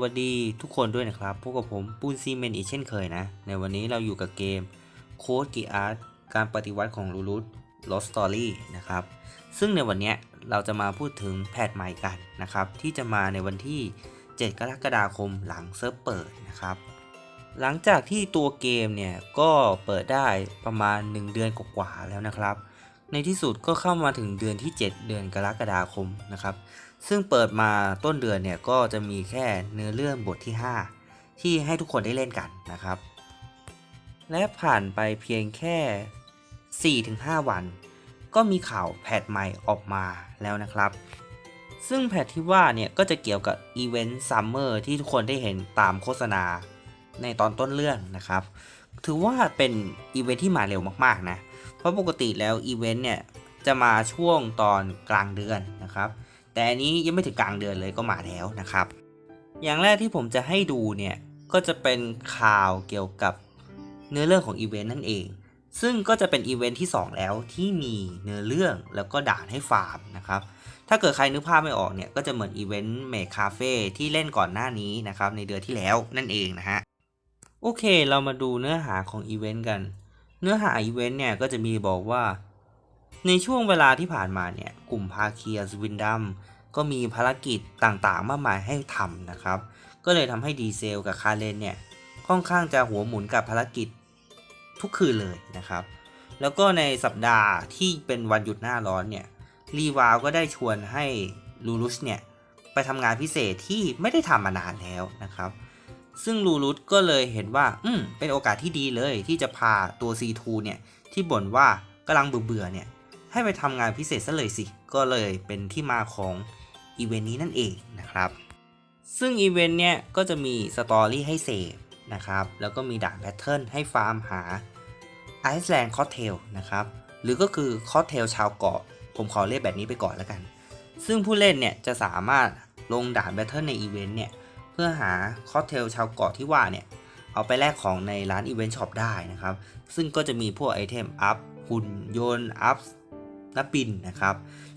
วัสดีทุกคนด้วยนะครับ พบกับผมปูนซีเมนอีกเช่นเคยนะ ในวันนี้เราอยู่กับเกมโค้ดกีอาร์ตการปฏิวัติของลูรุตลอสตอรี่นะครับ ซึ่งในวันนี้เราจะมาพูดถึงแพทใหม่กันนะครับ ที่จะมาในวันที่ 7 กรกฎาคมหลังเซิร์ฟเปิดนะครับ หลังจากที่ตัวเกมเนี่ยก็เปิดได้ประมาณ 1 เดือนกว่าๆแล้วนะครับ ในที่สุดก็เข้ามาถึงเดือนที่ 7 เดือนกรกฎาคมนะครับ ซึ่งเปิดมาต้นเดือนเนี่ยก็จะมีแค่เนื้อเรื่องบทที่ 5 ที่ให้ทุกคนได้เล่นกันนะครับ และผ่านไปเพียงแค่ 4-5 วัน ก็มีข่าวแพทใหม่ออกมาแล้วนะครับ ซึ่งแพทที่ว่าเนี่ยก็จะเกี่ยวกับอีเวนต์ซัมเมอร์ที่ทุกคนได้เห็นตามโฆษณาในตอนต้นเรื่องนะครับ ถือว่าเป็นอีเวนต์ที่มาเร็วมากๆนะ เพราะปกติแล้วอีเวนต์เนี่ยจะมาช่วงตอนกลางเดือนนะครับ แต่อันนี้ยังไม่ถึงกลางเดือนเลยก็มาแล้วนะครับ อย่างแรกที่ผมจะให้ดูเนี่ยก็จะเป็นข่าวเกี่ยวกับเนื้อเรื่องของอีเวนต์นั่นเอง ซึ่งก็จะเป็นอีเวนต์ที่ 2 แล้วที่มีเนื้อเรื่องแล้วก็ด่านให้ฟาร์มนะครับ ถ้าเกิดใครนึกภาพไม่ออกเนี่ยก็จะเหมือนอีเวนต์เมคคาเฟ่ที่เล่นก่อนหน้านี้นะครับในเดือนที่แล้วนั่นเองนะฮะ โอเคเรามาดูเนื้อหาของอีเวนต์กัน เนื้อหาอีเวนต์เนี่ยก็จะมีบอกว่า ในช่วงเวลาที่ผ่านมาเนี่ยกลุ่มภาเคียสวินดัมก็มีภารกิจต่างๆ มากมายให้ทำนะครับ ก็เลยทำให้ดีเซลกับคาเลนเนี่ยค่อนข้างจะหัวหมุนกับภารกิจทุกคืนเลยนะครับ แล้วก็ในสัปดาห์ที่เป็นวันหยุดหน้าร้อนเนี่ยรีวาวก็ได้ชวนให้ลูรุสเนี่ยไปทำงานพิเศษที่ไม่ได้ทำมานานแล้วนะครับ ซึ่งลูรุสก็เลยเห็นว่า อืม เป็นโอกาสที่ดีเลยที่จะพาตัว C2 เนี่ยที่บ่นว่ากำลังเบื่อเนี่ย ให้ไปทำงานพิเศษซะเลยสิ ก็เลยเป็นที่มาของอีเวนต์นี้นั่นเองนะครับ ซึ่งอีเวนต์เนี่ยก็จะมีสตอรี่ให้เสพนะครับ แล้วก็มีด่านแพทเทิร์นให้ฟาร์มหาไอซ์แลนด์คอเทลนะครับ หรือก็คือคอเทลชาวเกาะ ผมขอเรียกแบบนี้ไปก่อนแล้วกัน ซึ่งผู้เล่นเนี่ยจะสามารถลงด่านแพทเทิร์นในอีเวนต์เนี่ย เพื่อหาคอเทลชาวเกาะที่ว่าเนี่ย เอาไปแลกของในร้านอีเวนต์ช็อปได้นะครับ ซึ่งก็จะมีพวกไอเทมอัพหุ่นยนต์อัพ นักบินนะครับ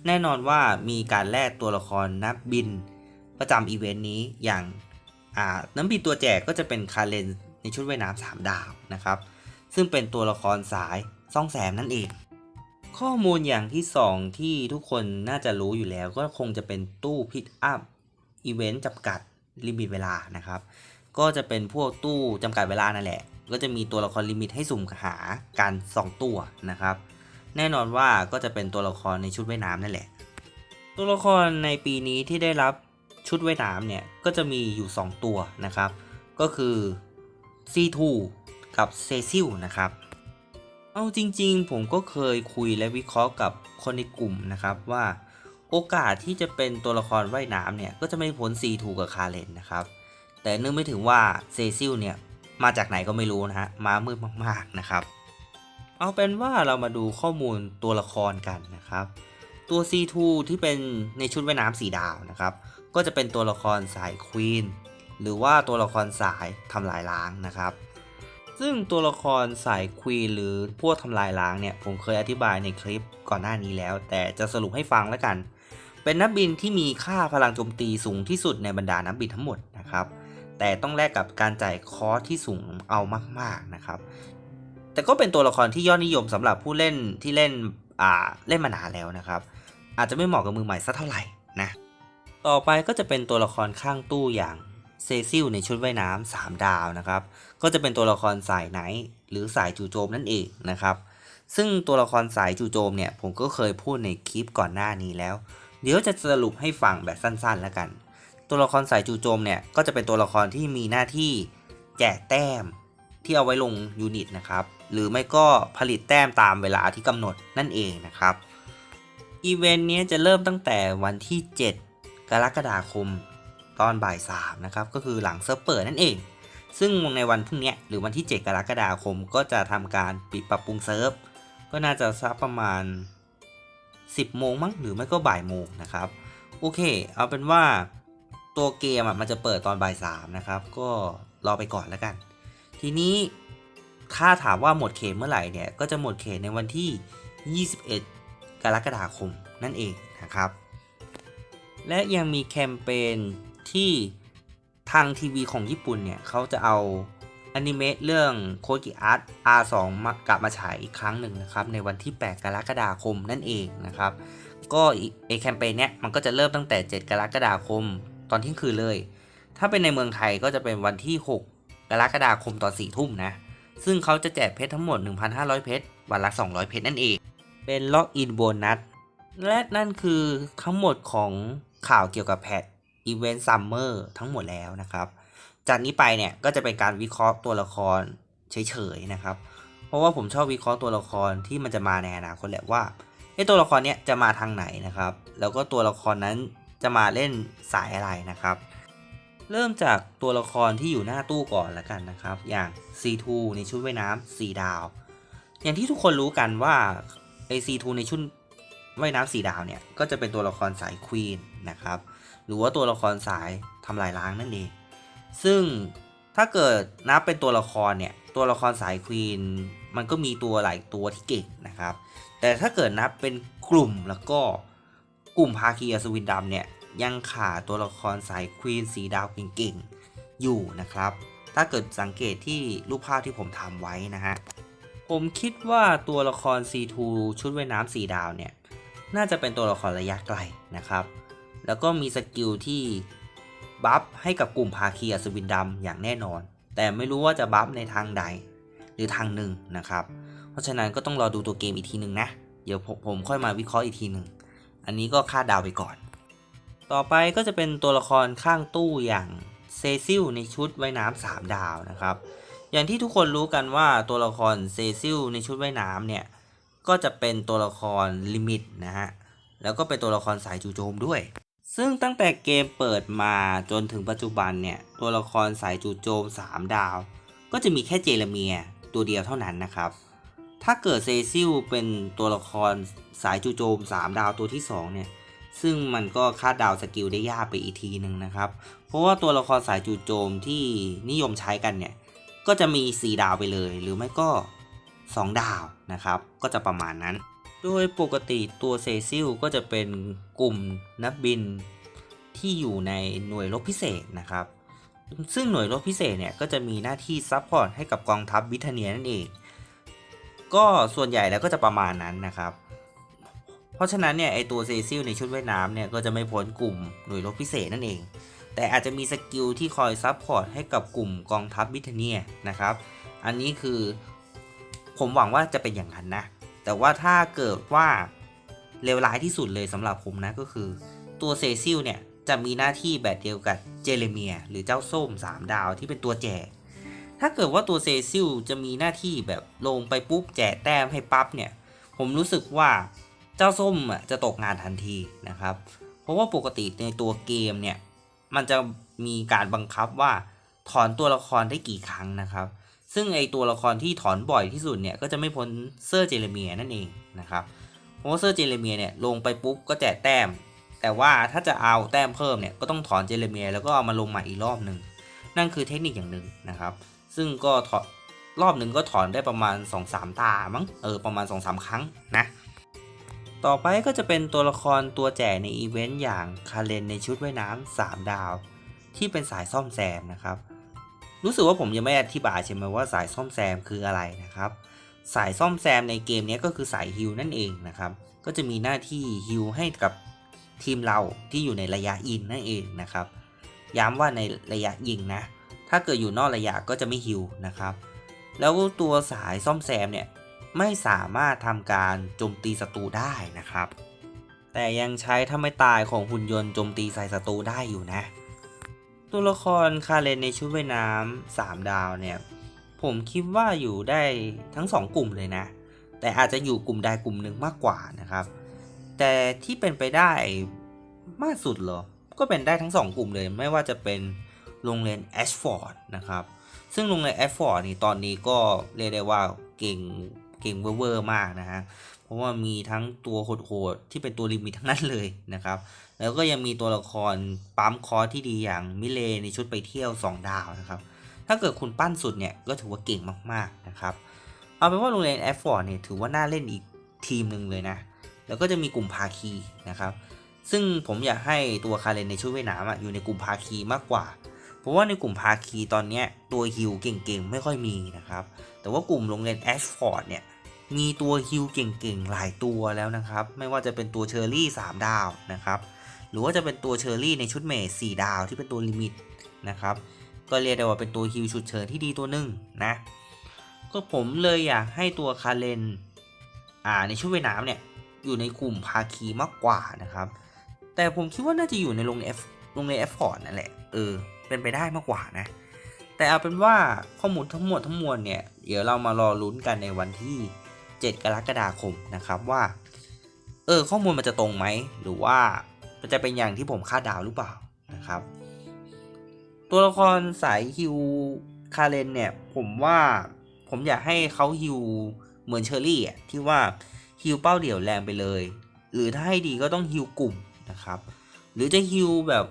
แน่นอนว่ามีการแลกตัวละครนักบินประจำอีเวนต์นี้อย่างน้ำบินตัวแจกก็จะเป็นคาเลนในชุดว่ายน้ำสามดาวนะครับ ซึ่งเป็นตัวละครสายซ่องแสมนั่นเอง ข้อมูลอย่างที่ 2 ที่ทุกคนน่าจะรู้อยู่แล้ว ก็คงจะเป็นตู้พิ k อัพอีเวนต์จำกัดลิมิตเวลานะครับ ก็จะเป็นพวกตู้จำกัดเวลานั่นแหละ ก็จะมีตัวละครลิมิตให้สุ่มหากัน2ตัวนะครับ แน่นอนว่าก็จะเป็นตัวละครในชุดว่ายน้ำนั่นแหละ ตัวละครในปีนี้ที่ได้รับชุดว่ายน้ำเนี่ยก็จะมีอยู่ 2 ตัวนะครับ ก็คือ C2 กับเซซิลนะครับ เอาจริงๆ ผมก็เคยคุยและวิเคราะห์กับคนในกลุ่มนะครับว่าโอกาสที่จะเป็นตัวละครว่ายน้ำเนี่ยก็จะไม่พ้น C2 กับคาเลนนะครับ แต่นึกไม่ถึงว่าเซซิลเนี่ยมาจากไหนก็ไม่รู้นะฮะมามืดมากๆนะครับ เอาเป็นว่าเรามาดูข้อมูลตัวละครกันนะครับ ตัว C2 ที่เป็นในชุดว่ายน้ำสีดาวนะครับ ก็จะเป็นตัวละครสายควีนหรือว่าตัวละครสายทำลายล้างนะครับ ซึ่งตัวละครสายควีนหรือพวกทำลายล้างเนี่ย ผมเคยอธิบายในคลิปก่อนหน้านี้แล้ว แต่จะสรุปให้ฟังแล้วกัน เป็นนักบินที่มีค่าพลังโจมตีสูงที่สุดในบรรดานักบินทั้งหมดนะครับแต่ต้องแลกกับการจ่ายคอสที่สูงเอามากๆนะครับ แต่ก็เป็นตัวละครที่ยอดนิยมสำหรับผู้เล่นที่เล่นอ่าเล่นมานานแล้วนะครับ อาจจะไม่เหมาะกับมือใหม่สักเท่าไหร่นะ ต่อไปก็จะเป็นตัวละครข้างตู้อย่างเซซิลในชุดว่ายน้ำสามดาวนะครับ ก็จะเป็นตัวละครสายไนหรือสายจู่โจมนั่นเองนะครับ ซึ่งตัวละครสายจู่โจมเนี่ยผมก็เคยพูดในคลิปก่อนหน้านี้แล้ว เดี๋ยวจะสรุปให้ฟังแบบสั้นๆแล้วกัน ตัวละครสายจู่โจมเนี่ยก็จะเป็นตัวละครที่มีหน้าที่แจกแต้มที่เอาไว้ลงยูนิตนะครับ หรือไม่ก็ผลิตแต้มตามเวลาที่กำหนดนั่นเองนะครับ อีเวนต์นี้จะเริ่มตั้งแต่วันที่ 7 กรกฎาคมตอนบ่าย3นะครับ ก็คือหลังเซิร์ฟเปิดนั่นเอง ซึ่งในวันพรุ่งนี้หรือวันที่ 7 กรกฎาคมก็จะทำการปิดปรับปรุงเซิร์ฟ ก็น่าจะสักประมาณ 10 โมงมั้งหรือไม่ก็บ่ายโมงนะครับ โอเค เอาเป็นว่าตัวเกมมันจะเปิดตอนบ่ายสามนะครับ ก็รอไปก่อนแล้วกัน ทีนี้ ถ้าถามว่าหมดเขตเมื่อไหร่เนี่ยก็จะหมดเขตในวันที่ 21 กรกฎาคมนั่นเองนะครับ และยังมีแคมเปญที่ทางทีวีของญี่ปุ่นเนี่ยเขาจะเอาอนิเมะเรื่องโคกิอาร์ต R2 มากลับมาฉายอีกครั้งหนึ่งนะครับ ในวันที่ 8 กรกฎาคมนั่นเองนะครับ ก็ไอแคมเปญเนี้ยมันก็จะเริ่มตั้งแต่ 7 กรกฎาคมตอนเที่ยงคืนเลย ถ้าเป็นในเมืองไทยก็จะเป็นวันที่ 6 กรกฎาคมตอน4ทุ่มนะ ซึ่งเขาจะแจกเพชรทั้งหมด 1,500 เพชร วันละ 200 เพชรนั่นเอง เป็นล็อกอินโบนัส และนั่นคือทั้งหมดของข่าวเกี่ยวกับแพทอีเวนต์ซัมเมอร์ทั้งหมดแล้วนะครับ จากนี้ไปเนี่ยก็จะเป็นการวิเคราะห์ตัวละครเฉยๆนะครับ เพราะว่าผมชอบวิเคราะห์ตัวละครที่มันจะมาในอนาคตแหละว่าไอ้ตัวละครเนี้ยจะมาทางไหนนะครับ แล้วก็ตัวละครนั้นจะมาเล่นสายอะไรนะครับ เริ่มจากตัวละครที่อยู่หน้าตู้ก่อนละกันนะครับ อย่าง C2 ในชุดว่ายน้ำ4ดาว อย่างที่ทุกคนรู้กันว่าไอ C2 ในชุดว่ายน้ำ4ดาวเนี่ย ก็จะเป็นตัวละครสายควีนนะครับ หรือว่าตัวละครสายทำลายล้างนั่นเอง ซึ่งถ้าเกิดนับเป็นตัวละครเนี่ย ตัวละครสายควีนมันก็มีตัวหลายตัวที่เก่งนะครับ แต่ถ้าเกิดนับเป็นกลุ่มแล้วก็กลุ่มภาคีอัศวินดำเนี่ย ยังขาดตัวละครสายควีนสีดาวเก่งๆ อยู่นะครับ ถ้าเกิดสังเกตที่รูปภาพที่ผมทำไว้นะฮะ ผมคิดว่าตัวละคร C2 ชุดว่ายน้ำสีดาวเนี่ย น่าจะเป็นตัวละครระยะไกลนะครับ แล้วก็มีสกิลที่บัฟให้กับกลุ่มภาคีอัศวินดำอย่างแน่นอน แต่ไม่รู้ว่าจะบัฟในทางใดหรือทางหนึ่งนะครับ เพราะฉะนั้นก็ต้องรอดูตัวเกมอีกทีหนึ่งนะ เดี๋ยวผมค่อยมาวิเคราะห์อีกทีหนึ่ง อันนี้ก็คาดเดาไปก่อน ต่อไปก็จะเป็นตัวละครข้างตู้อย่างเซซิลในชุดว่ายน้ำสามดาวนะครับ อย่างที่ทุกคนรู้กันว่าตัวละครเซซิลในชุดว่ายน้ำเนี่ย ก็จะเป็นตัวละครลิมิตนะฮะ แล้วก็เป็นตัวละครสายจู่โจมด้วย ซึ่งตั้งแต่เกมเปิดมาจนถึงปัจจุบันเนี่ย ตัวละครสายจู่โจม 3 ดาว ก็จะมีแค่เจเรเมียตัวเดียวเท่านั้นนะครับ ถ้าเกิดเซซิลเป็นตัวละครสายจู่โจม 3 ดาวตัวที่2เนี่ย ซึ่งมันก็คาดเดาสกิลได้ยากไปอีกทีหนึ่งนะครับ เพราะว่าตัวละครสายจู่โจมที่นิยมใช้กันเนี่ย ก็จะมี 4 ดาวไปเลย หรือไม่ก็ 2 ดาวนะครับ ก็จะประมาณนั้น โดยปกติตัวเซซิลก็จะเป็นกลุ่มนักบินที่อยู่ในหน่วยรบพิเศษนะครับ ซึ่งหน่วยรบพิเศษเนี่ยก็จะมีหน้าที่ซัพพอร์ตให้กับกองทัพบิทเนียนั่นเอง ก็ส่วนใหญ่แล้วก็จะประมาณนั้นนะครับ เพราะฉะนั้นเนี่ยไอตัวเซซิลในชุดว่ายน้ำเนี่ยก็จะไม่พ้นกลุ่มหน่วยรบพิเศษนั่นเอง แต่อาจจะมีสกิลที่คอยซัพพอร์ตให้กับกลุ่มกองทัพบิทเนียนะครับ อันนี้คือผมหวังว่าจะเป็นอย่างนั้นนะ แต่ว่าถ้าเกิดว่าเลวร้ายที่สุดเลยสำหรับผมนะก็คือ ตัวเซซิลเนี่ยจะมีหน้าที่แบบเดียวกับเจเรเมีย หรือเจ้าส้ม 3 ดาวที่เป็นตัวแจก ถ้าเกิดว่าตัวเซซิลจะมีหน้าที่แบบลงไปปุ๊บแจกแต้มให้ปั๊บเนี่ย ผมรู้สึกว่า เจ้าส้มอะจะตกงานทันทีนะครับ เพราะว่าปกติในตัวเกมเนี่ยมันจะมีการบังคับว่าถอนตัวละครได้กี่ครั้งนะครับ ซึ่งไอตัวละครที่ถอนบ่อยที่สุดเนี่ยก็จะไม่พ้นเซอร์เจเรเมียนั่นเองนะครับ เพราะว่าเซอร์เจเรเมียเนี่ยลงไปปุ๊บก็แจกแต้ม แต่ว่าถ้าจะเอาแต้มเพิ่มเนี่ยก็ต้องถอนเจเรเมียแล้วก็เอามาลงใหม่อีกรอบหนึ่งนั่นคือเทคนิคอย่างหนึ่งนะครับ ซึ่งก็ถอนรอบหนึ่งก็ถอนได้ประมาณ 2-3 ตามั้งเออประมาณ 2-3 ครั้งนะ ต่อไปก็จะเป็นตัวละครตัวแจกในอีเวนต์อย่างคาเรนในชุดว่ายน้ำ3 ดาว ที่เป็นสายซ่อมแซมนะครับ รู้สึกว่าผมยังไม่อธิบายใช่ไหมว่าสายซ่อมแซมคืออะไรนะครับ สายซ่อมแซมในเกมนี้ก็คือสายฮิลนั่นเองนะครับ ก็จะมีหน้าที่ฮิลให้กับทีมเราที่อยู่ในระยะอินนั่นเองนะครับ ย้ำว่าในระยะยิงนะ ถ้าเกิดอยู่นอกระยะก็จะไม่ฮิลนะครับ แล้วตัวสายซ่อมแซมเนี่ย ไม่สามารถทำการโจมตีศัตรูได้นะครับ แต่ยังใช้ถ้าไม่ตายของหุ่นยนต์โจมตีใส่ศัตรูได้อยู่นะ ตัวละครคาเรนในชุดว่ายน้ำสามดาวเนี่ย ผมคิดว่าอยู่ได้ทั้งสองกลุ่มเลยนะ แต่อาจจะอยู่กลุ่มใดกลุ่มหนึ่งมากกว่านะครับ แต่ที่เป็นไปได้มากสุดเหรอ ก็เป็นได้ทั้งสองกลุ่มเลย ไม่ว่าจะเป็นโรงเรียนแอชฟอร์ดนะครับ ซึ่งโรงเรียนแอชฟอร์ดนี่ตอนนี้ก็เรียกได้ว่าเก่ง เก่งเวอร์มากนะฮะเพราะว่ามีทั้งตัวโหดๆที่เป็นตัวลิมิตทั้งนั้นเลยนะครับ แล้วก็ยังมีตัวละครปั๊มคอร์ที่ดีอย่างมิเลในชุดไปเที่ยว 2 ดาวนะครับ ถ้าเกิดคุณปั้นสุดเนี่ยก็ถือว่าเก่งมากๆนะครับ เอาเป็นว่าโรงเรียนแอฟฟอร์ดเนี่ยถือว่าน่าเล่นอีกทีมหนึ่งเลยนะ แล้วก็จะมีกลุ่มภาคีนะครับ ซึ่งผมอยากให้ตัวคาเรนในชุดว่ายน้ำอะอยู่ในกลุ่มภาคีมากกว่า ราะว่าในกลุ่มภาคีตอนนี้ตัวฮิลเก่งๆ ไม่ค่อยมีนะครับ แต่ว่ากลุ่มโรงเรียนแอชฟอร์ดเนี่ยมีตัวฮิลเก่งๆ หลายตัวแล้วนะครับ ไม่ว่าจะเป็นตัวเชอร์รี่ 3 ดาวนะครับ หรือว่าจะเป็นตัวเชอร์รี่ในชุดเมท4ดาวที่เป็นตัวลิมิตนะครับ ก็เรียกได้ว่าเป็นตัวฮิลชุดเชิญที่ดีตัวหนึ่งนะ ก็ผมเลยอยากให้ตัวคาเลนอ่าในชุดว่ายน้ำเนี่ยอยู่ในกลุ่มภาคีมากกว่านะครับ แต่ผมคิดว่าน่าจะอยู่ในโรงเรียนโรงเรียน F ฟอร์ดนั่นแหละ เออ เป็นไปได้มากกว่านะ แต่เอาเป็นว่าข้อมูลทั้งหมดทั้งมวลเนี่ย เดี๋ยวเรามารอลุ้นกันในวันที่ 7 กรกฎาคมนะครับว่า เออข้อมูลมันจะตรงไหม หรือว่ามันจะเป็นอย่างที่ผมคาดดาวหรือเปล่านะครับ ตัวละครสายฮิวคาเลนเนี่ย ผมว่าผมอยากให้เขาฮิวเหมือนเชอรี่อะที่ว่าฮิวเป้าเดี่ยวแรงไปเลย หรือถ้าให้ดีก็ต้องฮิวกลุ่มนะครับ หรือจะฮิวแบบ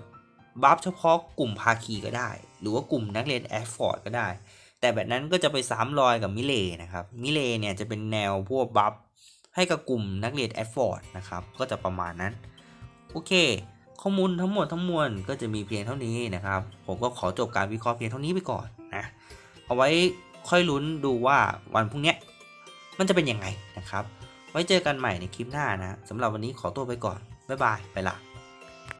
บัฟเฉพาะกลุ่มภาคีก็ได้ หรือว่ากลุ่มนักเรียนแอฟฟอร์ดก็ได้ แต่แบบนั้นก็จะไปซ้ำรอยกับมิเลนะครับ มิเลเนี่ยจะเป็นแนวพวกบัฟให้กับกลุ่มนักเรียนแอฟฟอร์ดนะครับ ก็จะประมาณนั้น โอเค ข้อมูลทั้งหมดทั้งมวลก็จะมีเพียงเท่านี้นะครับ ผมก็ขอจบการวิเคราะห์เพียงเท่านี้ไปก่อนนะ เอาไว้ค่อยลุ้นดูว่าวันพรุ่งนี้มันจะเป็นยังไงนะครับ ไว้เจอกันใหม่ในคลิปหน้านะสำหรับวันนี้ขอตัวไปก่อน บ๊ายบาย ไปละ